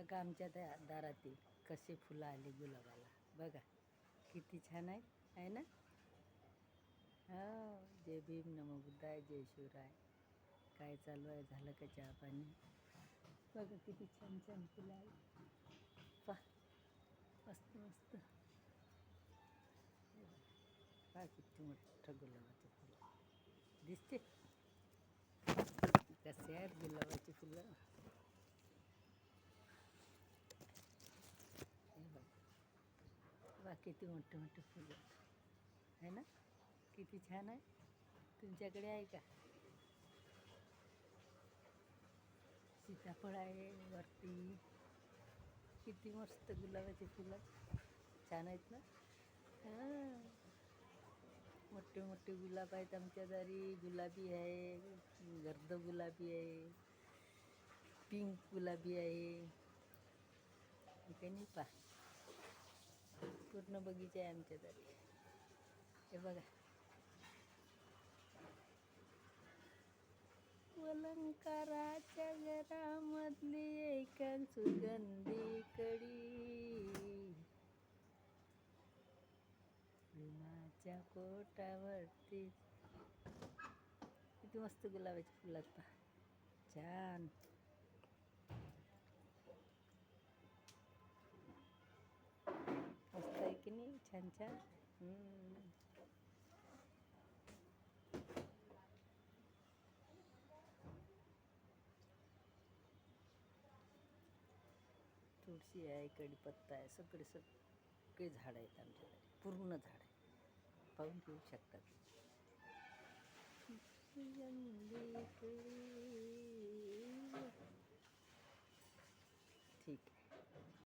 बघा आमच्या त्या दारातील कसे फुलं आले गुलाबाला. बघा किती छान आहे आहे ना? हो जय भीम नमो बुद्धाय जय शिवराय. काय चालू आहे झालं का चहा पाणी? बघा किती छान छान फुलं आहे पा मस्त मस्त. पा पहा किती मोठं गुलाबाचं फुलं. दिसते? कसे आहेत गुलाबाची फुलं हे बघ पहा किती मोठे मोठे फुलं आहे ना? किती छान आहे. तुमच्याकडे आहे का? सीताफळ आहे वरती. किती मस्त गुलाबाची फुलं. छान आहेत ना? हां. मोठे मोठे गुलाब आहेत आमच्या दारी गुलाबी आहे गर्द गुलाबी आहे पिंक गुलाबी आहे. काही नाही पा पूर्ण बगीचा आहे आमच्या तरी. हे बघा. अलंकाराच्या घरामधली एक सुगंधी कडी. भीमाच्या पोटावरती किती मस्त गुलाबाची फुलं पहा. छान. छान छान. तुळशी आहे कढीपत्ता आहे सगळे सगळे झाड आहेत आमच्याकडे. पूर्ण झाड आहे पाहून घेऊ शकतात ठीक आहे.